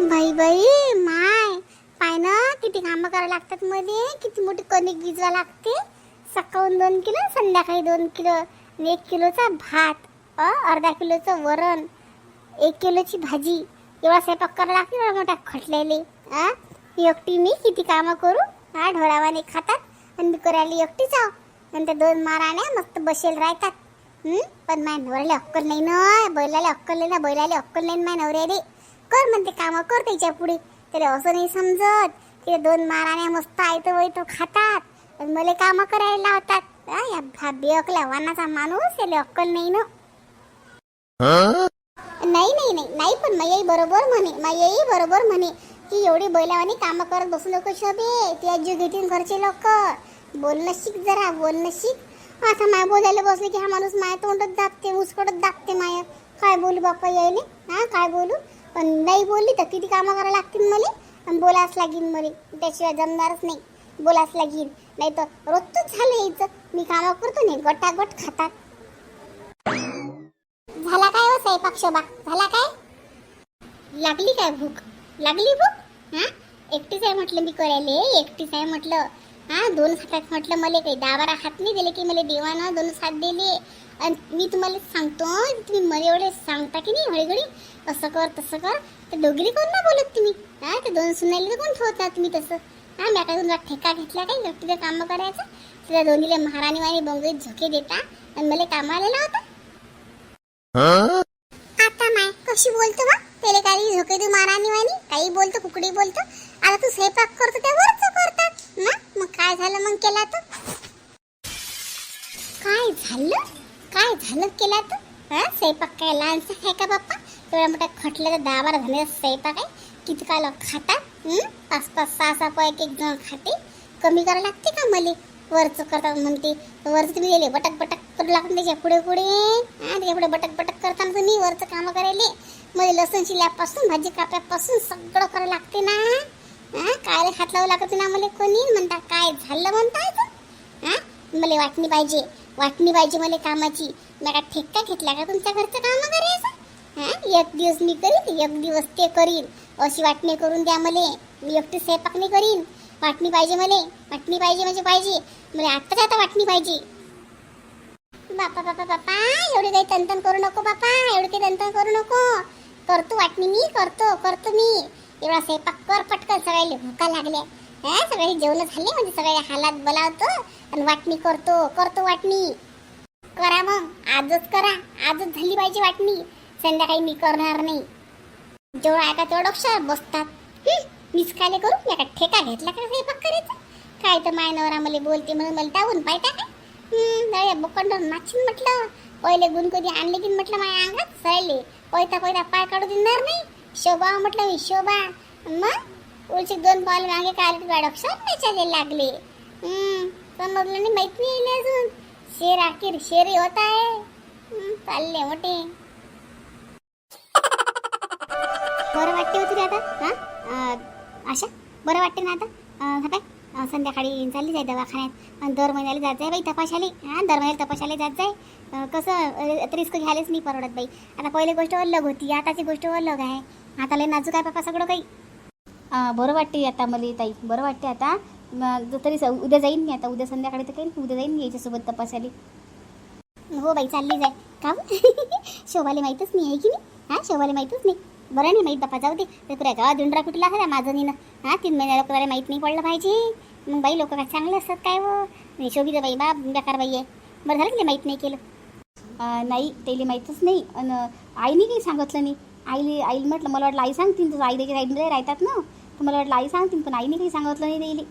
बाई बाई माय. पाय ना किती कामं करावं लागतात मध्ये. किती मोठी कणिक भिजवा लागते. सकाळून दोन किलो संध्याकाळी दोन किलो आणि एक किलोचा भात अ, अर्धा किलोचं वरण एक किलोची भाजी. एवढा स्वयंपाक करावा लागते एवढा मोठा खटलेले आ एकटी मी किती कामं करू? हा ढोळावाने खातात आणि मी करायला एकटीच आहो. नंतर दोन माराने मस्त बसेल राहतात. पण माझ्या नवऱ्याला अक्कल नाही ना बैलाला अक्कल नाही ना बैलाला अक्कल नाही ना माझ्या नवऱ्याले. कर म्हणते काम कर त्याच्या पुढे. त्याला असं नाही समजत. ते दोन माराण्या मस्त आयतं तो खातात. पण मला काम करायला लावतात. या बेअकल्या वानाचा माणूस त्याला अक्कल नाही ना. नाही नाही नाही नाही पण माई बरोबर म्हणे माई बरोबर म्हणे की एवढी बैलावानी कामं करत बसू नको शोभे ती आजी घेतील घरचे लोक बोलणं शिक जरा बोलणं शिक आता माय बोलायला बसले की हा माणूस माया तोंडच दाबते उसकडत दाबते माया. काय बोलू बाप्पा यायले? हा काय बोलू? पण नाही बोलली तर किती कामं करायला लागतील मला आणि बोलाच लागीन मला त्याशिवाय जमणारच नाही. बोलाच लागीन नाही तर रोजच झालं यायचं. मी कामं करतो नाही गटागट खातात. झाला काय हो स्वयंपाक शोभा? झाला काय? लागली काय भूक? लागली भूक? हा? एकटीच आहे म्हटलं मी करायले. एकटीच आहे म्हटलं. हा? दोन हातात म्हटलं मला काही दहा बारा हात नाही दिले की मला देवानं दोन हात दिले. आणि मी तुम्हाला सांगतो तुम्ही मला एवढे सांगता की नाही घडी घडी? असं कर तसं कर. तर डोगरी कोण ना बोलत तुम्ही? हा ते दोन सुनायला तर कोण ठेवता तुम्ही तसं? हा मी आता तुमचा ठेका घेतला काय? एकटीचं कामं करायचं तुझ्या दोन्हीला महाराणी वाणी बंगईत झोके देता. आणि मला कामाला लावता आता माय कशी बोलतो बा? त्याला काही झोके देऊ महाराणी वाणी काही बोलतो कुकडी बोलतो. आता तू स्वयंपाक करतो त्या वरच करतात. ना मग काय झालं मग केला तर काय झालं? काय झालं केला तर हा स्वयंपाक काय लहानसा आहे का बाप्पा? एवढा मोठा खटलं तर दहा बारा झाले स्वयंपाक आहे. किती लोक खातात पाच पाच सहा सहा पॉईंट एक जण खाते. कमी करावं लागते का मले? वरचं करतात म्हणते. वरचं तुम्ही गेले बटक बटक करू लागते त्याच्या पुढे पुढे? त्याच्या पुढे बटक बटक करताना तुम्ही वरचं कामं करायले. मध्ये लसूण शिल्यापासून भाजी काप्यापासून सगळं करावं लागते ना. हा काय हात लावू लागते ना मला कोणी? म्हणता काय झालं म्हणताय तर? हा मला वाटणी पाहिजे. वाटणी पाहिजे मला कामाची. मग ठेका घेतला का तुमच्या घरचं कामं करायचं? हा? एक दिवस मी करीन एक दिवस ते करीन. अशी वाटणी करून द्या मला. मी एकटी स्वयंपाक नाही करीन. वाटणी पाहिजे मला. वाटणी पाहिजे म्हणजे पाहिजे. मला आत्ताच आता वाटणी पाहिजे. बापा बापा बापा एवढे काही तंतन करू नको बापा. एवढे काही तंतन करू नको. करतो वाटणी मी करतो करतो मी. एवढा स्वयंपाक कर पटकन. सगळ्याला भुका लागल्या. हा? सगळे जेवण झाले म्हणजे सगळ्या हालात बोलावतो आणि वाटणी करतो करतो वाटणी. करा मग. आजच करा. आजच झाली पाहिजे वाटणी. संध्याकाळी मी करणार नाही. जेवढं आता तेवढं अक्षर बसतात. मीच काय करू? या का ठेका घेतला का स्वयंपाक करायचा काय तर माय नवरा मला बोलते म्हणून मला टाकून पाहिजे काय दळ्या बोकंडर नाचीन म्हटलं. पहिले गुण कधी आणले की म्हटलं माझ्या अंगात? सळले. पैता पैता पाय काढू देणार नाही. शोभा म्हटलं मी शोभा. मग पुढचे दोन पावले मागे काल गाड अक्षर त्याच्या लागले. समजलं नाही माहीत नाही अजून. शेर अखेर शेर होत आहे. चालले मोठे. बरं वाटते होती रे आता? हा? अं, आशा? बरं वाटते ना आता? हा काय? संध्याकाळी चालली जाय दवाखान्यात. आणि दर महिन्याला जात जाय बाई तपाशाले. हां दर महिन्याला तपाशाले जात जाय. कसं रिस्क घ्यायलाच नाही परवडत बाई. आता पहिली गोष्ट अलग होती आताची गोष्ट अलग आहे. आता लय नाजूक आहे पापा सगळं काही. बरं वाटते आता मला ताई. बरं वाटते आता. तरी उद्या जाईन मी आता. उद्या संध्याकाळी तर काही उद्या जाईन मी याच्यासोबत तपासायला. हो बाई चालली जाय. का हो? शोभाले माहीतच नाही आहे की नाही? हां शोभाले माहीतच नाही. बरं नाही माहीत बापा जाऊ दे. ते तुला गावात दुंडरा कुठला आहे माझं नीनं हां तीन महिन्या लोकांना माहीत नाही पडलं पाहिजे. मग बाई लोक काय चांगले असतात काय व? नाही शोभित बाई बाप बेकार बाई आहे. बरं झालं की माहीत नाही केलं? नाही त्याला माहीतच नाही. आणि आईने काही सांगितलं नाही. आईले आईला म्हटलं मला वाटलं आई सांगतील तुझं आई देखील राहतात ना. तर मला वाटलं आई सांगतील पण आईने काही सांगितलं नाही त्याला.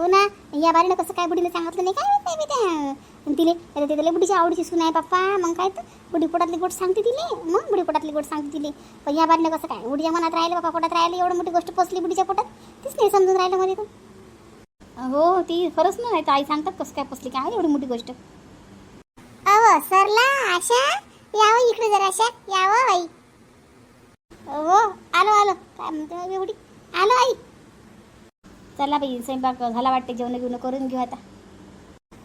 हो ना? या बारीनं कसं काय बुडीला सांगितलं नाही? काय माहीत नाही मी त्या तिले आता ते तिला बुडीची आवडीची सून आहे पप्पा. मग काय तर? बुडी पोटातली गोष्ट सांगते तिले. मग बुडी पोटातली गोष्ट सांगते तिले. पण या बारीनं कसं काय? बुडीच्या मनात राहिलं पप्पा पोटात राहिलं एवढं मोठी गोष्ट पोचली बुडीच्या पोटात? तीच नाही समजून राहिलं मध्ये तर हो ती खरंच नाही तर आई सांगतात कसं काय पोचली काय एवढी मोठी गोष्ट? अव सरला आशा. यावं इकडे जरा आशा. यावं आई हो आलो आलो. काय म्हणतो एवढी? आलो आई. चला बाई स्वयंपाक झाला वाटते जेवण घेऊन करून घेऊ आता.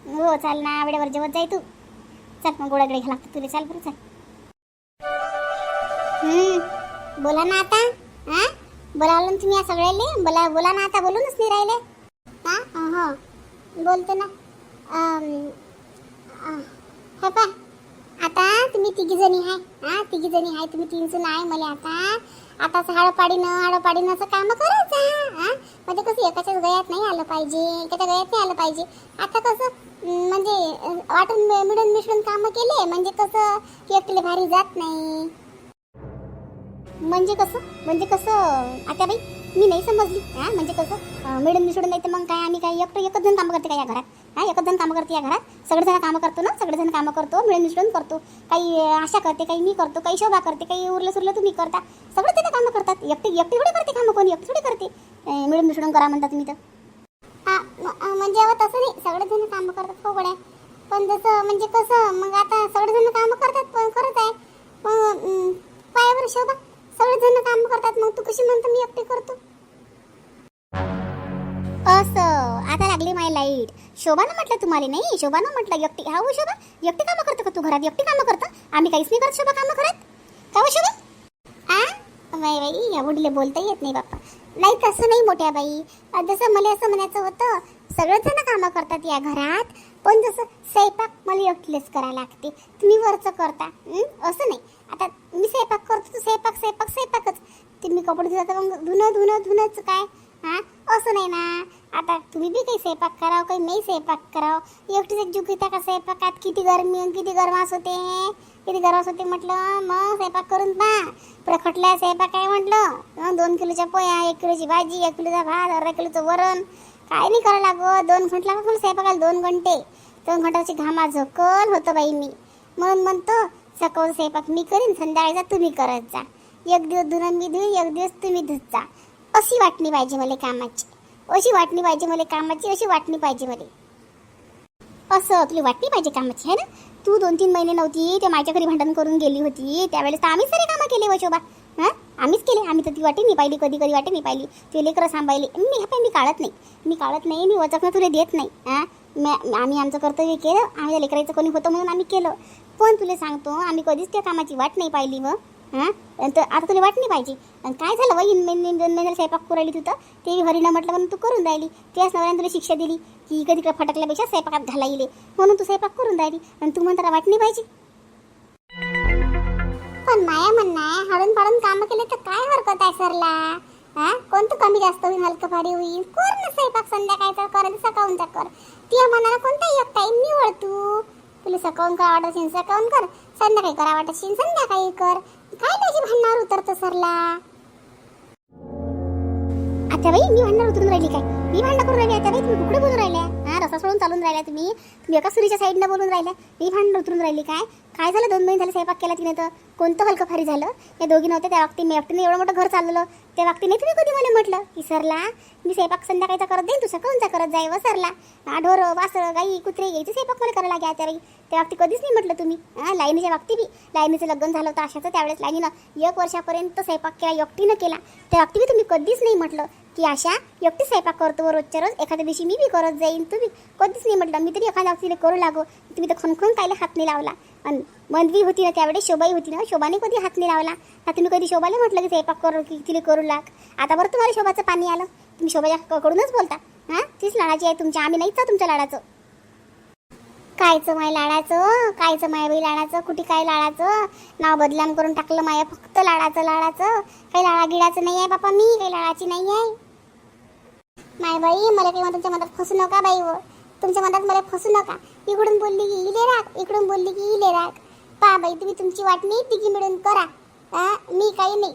हो चाल ना वेळेवर जेवत जाय तू. चल मग गोळ्याकडे घ्या लागतं तुला. चाल बरं चाल. बोला ना आता. हा? बोलावलं ना तुम्ही या सगळ्याले बोला बोला ना आता बोलूनच नाही राहिले. हा? हो. बोलते ना. हे हो पा. आता तुम्ही तिघी जणी आहे हा तिघी जणी आहे तुम्ही तीन जण आहे मला आता. आता असं हाडपाडीनं हाडपाडीनं असं काम करायचं. म्हणजे कसं एकाच्याच गळ्यात नाही आलं पाहिजे एकाच्या गळ्यात नाही आलं पाहिजे. आता कसं म्हणजे वाटून मिळून मिसळून कामं केले म्हणजे कसं एकटीला भारी जात नाही. म्हणजे कसं म्हणजे कसं आता बाई मी नाही समजली. हा म्हणजे कसं मिळून मिसळून नाही तर मग काय आम्ही काय एकटं एकच जण कामं करते का या घरात? हा एकच जण कामं करते या घरात. सगळेजण कामं करतो ना? सगळेजण कामं करतो मिळून मिसळून करतो. काही आशा करते काही मी करतो काही शोभा करते काही उरलं सुरलं तुम्ही करता. सगळे जण कामं करतात. एकटी एकटी थोडी करते कामं कोणी एकटी थोडी करते. मिळून मिसळून करा म्हणता तुम्ही तर. हा म्हणजे आता तसं नाही. सगळेजण कामं करतात हो पण जसं म्हणजे कसं मग आता सगळेजण कामं करतात पण करत आहे. मग पायावर शोभा. सगळेजण कामं करतात मग तू कशी म्हणतो मी एकटी करतो? असं. आता लागली माय लाइट. शोभानं म्हटलं तुम्हाला नाही? शोभानं म्हटलं एकटी हा हो शोभा एकटी कामं करतो का तू घरात? एकटी कामं करतं? आम्ही काहीच नाही करत शोभा कामं करत. का हो शोभा? आ? बाई बाई या बोलता येत नाही बाप्पा. नाही तसं नाही मोठ्या बाई. जसं मला असं म्हणायचं होतं सगळेजण कामं करतात या घरात पण जसं स्वयंपाक मला एकटीलेच करायला लागते. तुम्ही वरचं करता असं नाही. आता मी स्वयंपाक करतो स्वयंपाक स्वयंपाक स्वयंपाकच. तुम्ही कपडे धुता मग धुणं धुणं धुणंच काय? हां असं नाही ना. आता तुम्ही बी काही स्वयंपाक करावं काही नाही स्वयंपाक करावं. एकटीच एक जुक का स्वयंपाकात? किती गरमी किती गरमास होते किती गरमास होते म्हटलं मग स्वयंपाक करून पहा. प्रखटला स्वयंपाक काय म्हटलं दोन किलोच्या पोया एक किलोची भाजी एक किलोचा भात अर्धा किलोचं वरण. काय नाही करावं लागो दोन घंटे लागत मला स्वयंपाकाला दोन घंटे. दोन घंटाची घामा झोकल होतं बाई मी. म्हणून म्हणतो सकाळ स्वयंपाक मी करीन संध्याकाळचा तुम्ही करत जा. एक दिवस धुणं मी धुईन एक दिवस तुम्ही धुत जा. अशी वाटणी पाहिजे मला कामाची. अशी वाटणी पाहिजे मला कामाची अशी वाटणी पाहिजे मला. असं तुला वाटणी पाहिजे कामाची आहे ना? तू दोन तीन महिने नव्हती ते माझ्या घरी भांडण करून गेली होती. त्यावेळेस तर आम्हीच सारे कामं केले वशोबा. हां? आम्हीच केले. आम्ही तर ती वाटी नाही पाहिली कधी कधी वाटे नाही पाहिली. ते लेकरं सांभाळली. मी पण मी काढत नाही. मी काढत नाही मी वचकणं तुला देत नाही. हां? आम्ही आमचं कर्तव्य केलं. आम्ही लेकरायचं लेकराचं कोणी होतं म्हणून आम्ही केलं. पण तुला सांगतो आम्ही कधीच त्या कामाची वाट नाही पाहिली मग. हां? तर आता तुला वाट नाही पाहिजे. आणि काय झालं वय इन दोन महिन्याला स्वयंपाक करू राहिली ते हरीनं म्हटलं म्हणून तू करून राहिली. त्याच नवऱ्याने तुला शिक्षा दिली की इकडे तिकडे फटकल्यापेक्षा स्वयंपाकात घाला येईल म्हणून तू स्वयंपाक करून राहिली. आणि तू म्हणता वाट नाही पाहिजे. पण माया म्हणणं आहे हळून पाडून काम केले तर काय हरकत आहे सरला? हा कोणतं कमी जास्त होईल हलकं भारी होईल? कर ना स्वयंपाक संध्याकाळचा कर आणि सकाळूनचा कर. ती मनाला कोणताही एक टाईम निवड तू. तुला सकाळून करा वाटत असेल सकाळून कर. संध्याकाळी करा वाटत असेल संध्याकाळी कर. काय त्याची भांडणावर उतरतं सरला? आता बाई मी भांडणार उतरून राहिली काय? मी भांडण करून राहिली आता बाई तुम्ही कुठे बोलून राहिल्या? हा रसा सोडून चालून राहिल्या तुम्ही. तुम्ही एका सुरीच्या साईडनं बोलून राहिल्या. मी भांडण उतरून राहिली काय? काय झालं? दोन महिने झाले स्वयंपाक केला तिने तर. कोणतं हलकं फारी झालं? या दोघी नव्हत्या त्या बाबतीत मी एकटीने एवढं मोठं घर चालवलं त्या बाबतीत नाही तुम्ही कधी मला म्हटलं? की सरला मी स्वयंपाक संध्याकाळचा करत देईन तू सकाळचा करत जाय व सरला. हा ढोर वासळ गाई कुत्रे यायचे स्वयंपाक मला करायला घ्या त्या त्या बाबतीत कधीच नाही म्हटलं तुम्ही. हां लाईनीच्या बाबतीत बी. लाईनीचं लग्न झालं होतं अशाचं त्यावेळेस लाईनीनं एक वर्षापर्यंत स्वयंपाक केला एकटीनं केला. त्या बाबतीत बी तुम्ही कधीच नाही म्हटलं. की आशा एकटी स्वयंपाक करतो रोजच्या रोज. एखाद्या दिवशी मी बी करत जाईन तुम्ही कधीच नाही म्हटलं. मी तरी एखाद्या तिथे करू लागो. तुम्ही तर खनखन कायला हात नाही लावला. आणि मंदवी होती ना त्यावेळेस शोभाई होती ना शोभाने कधी हात नाही लावला. ना तुम्ही कधी शोभाला म्हटलं की स्वयंपाक करू की तिला करू लाग. आता बरं तुम्हाला शोभाचं पाणी आलं. तुम्ही शोभाच्या कडूनच बोलता. हां? तीच लाडाची आहे तुमच्या आम्ही नाहीच तुमच्या लाडाचं. कायचं माय लाडाचं? कायचं माय बाई लाडाचं? कुठे काय लाडाचं? नाव बदलाम करून टाकलं माया फक्त लाडाचं लाडाचं. काही लाडा गिडाचं नाही आहे बापा मी काही लाडाची नाही आहे. माय बाई मला काही तुमच्या मनात फसू नका बाई व तुमच्या मनात मला फसू नका. इकडून बोलली की इले राग इकडून बोलली की इले राग. पा बाई तुम्ही तुमची वाटणी तिघी मिळून करा. आ मी काही नाही.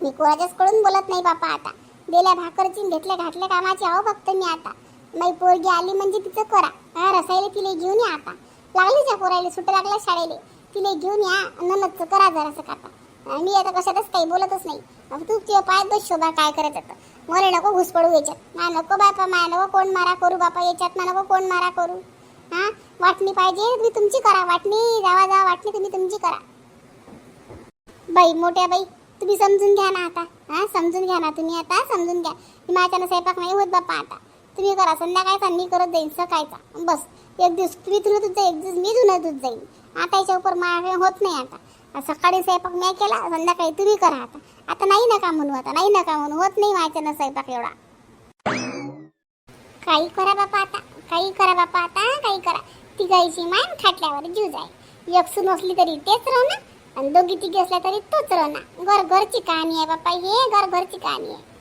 मी कोणाच्याच कडून बोलत नाही बापा आता. दिल्या भाकरची घेतल्या घातल्या कामाची आहो फक्त मी आता. माई पोरगी आली म्हणजे तिचं करा. हा रसायले तिला घेऊन या आता. लागली त्या पोरायला सुट लागल्या शाळेले. तिला घेऊन या ननदचं करा जरासं काका मी आता कशातच काही बोलतच नाही. मग तू तुझ्या पायात बस शोभा काय करायचं तर मला नको घुसपडू याच्यात. मा नको बापा मा नको कोण मारा करू बापा याच्यात. मा नको कोण मारा करू. हा? वाटणी पाहिजे तुम्ही तुमची करा. वाटणी जावा जावा वाटणी तुम्ही तुमची करा. बाई मोठ्या बाई तुम्ही समजून घ्या ना आता. हा? समजून घ्या ना तुम्ही आता समजून घ्या. माझ्यानं स्वयंपाक नाही होत बाप्पा आता. तुम्ही करा संध्याकाळचा मी करत जाईन सकाळचा. बस. एक दिवस तुम्ही धुणं तुझं जाईल एक दिवस मी धुणं दूध जाईन. आता याच्या उपर माझ्याकडे होत नाही आता. सकाळी स्वयंपाक मी केला संध्याकाळी तुम्ही करा आता. आता नाही नका म्हणू आता नाही नका म्हणू होत नाही माझ्यानं स्वयंपाक एवढा. काही करा बापा आता काही करा बापा आता काही करा. तिघाईची मान खाटल्यावर जीव जाय. एक असली तरी तेच राहणार आणि दोघी तिघी असल्या तरी तोच राहणार घर घरची कहाणी आहे बापा हे घर घरची कहाणी आहे.